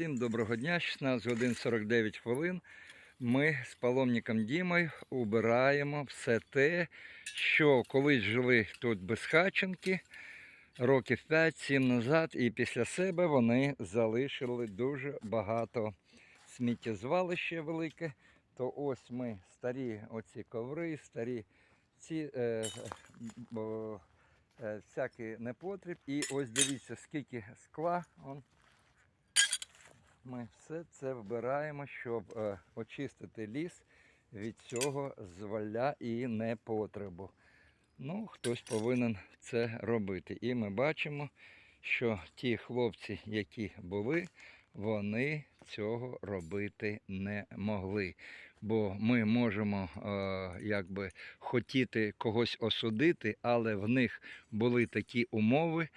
Всім доброго дня, 16 годин 49 хвилин. Ми з паломником Дімою убираємо все те, що колись жили тут безхатченки років 5-7 назад, і після себе вони залишили дуже багато сміттєзвалище велике. То ось ми старі оці коври, старі ці е, е, всякий непотріб. І ось дивіться, скільки скла. Он, ми все це вбираємо, щоб е, очистити ліс від цього зваля і непотребу. Ну, хтось повинен це робити. І ми бачимо, що ті хлопці, які були, вони цього робити не могли. Бо ми можемо е, якби хотіти когось осудити, але в них були такі умови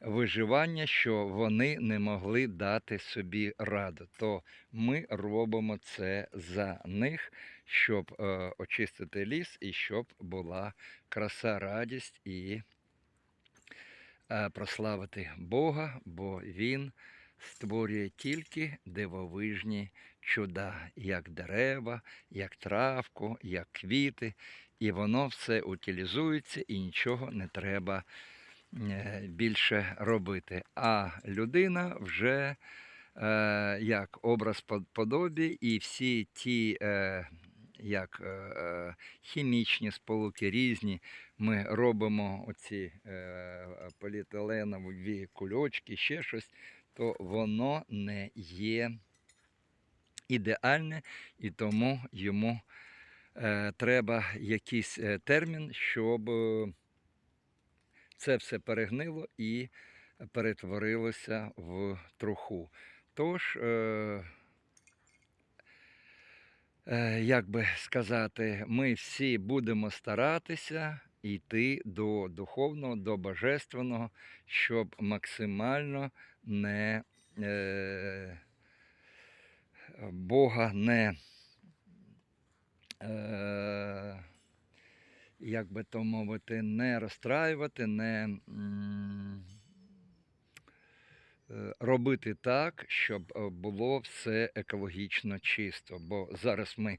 виживання, що вони не могли дати собі раду. То ми робимо це за них, щоб е, очистити ліс і щоб була краса, радість і е, прославити Бога, бо Він створює тільки дивовижні чуда, як дерева, як травку, як квіти, і воно все утилізується і нічого не треба більше робити. А людина вже е, як образ подобі, і всі ті е, як е, е, хімічні сполуки різні. Ми робимо оці е, поліетиленові кульочки, ще щось, то воно не є ідеальне, і тому йому е, треба якийсь е, термін, щоб е, це все перегнило і перетворилося в труху. Тож, е, е, як би сказати, ми всі будемо старатися йти до духовного, до божественного, щоб максимально не е, Бога не. Е, як би то мовити, не розстраювати, не е, робити так, щоб е, було все екологічно чисто. Бо зараз ми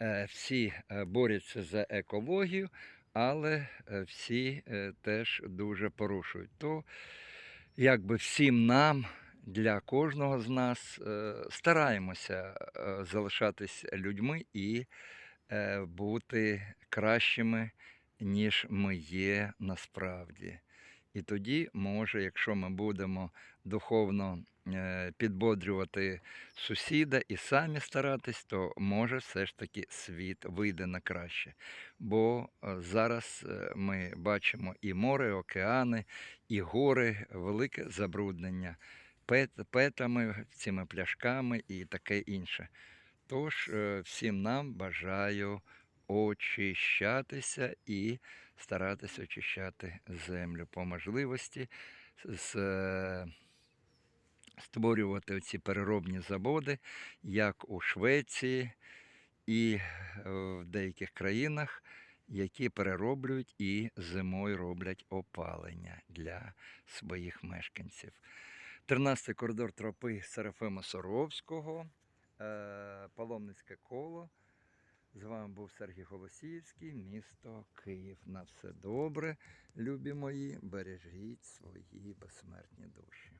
е, всі борються за екологію, але всі теж дуже порушують. То якби всім нам. Для кожного з нас стараємося залишатись людьми і бути кращими, ніж ми є насправді. І тоді, може, якщо ми будемо духовно е, підбодрювати сусіда і самі старатись, то може все ж таки світ вийде на краще. Бо е, зараз е, ми бачимо і море, і океани, і гори, велике забруднення пет- петами, цими пляшками і таке інше. Тож е, всім нам бажаю очищатися і старатися очищати землю по можливості, з- е, створювати ці переробні заводи, як у Швеції і е, в деяких країнах, які перероблюють і зимою роблять опалення для своїх мешканців. 13 коридор тропи Серафима Соровського, паломницьке коло. З вами був Сергій Голосіївський, місто Київ. На все добре, любі мої, бережіть свої безсмертні душі.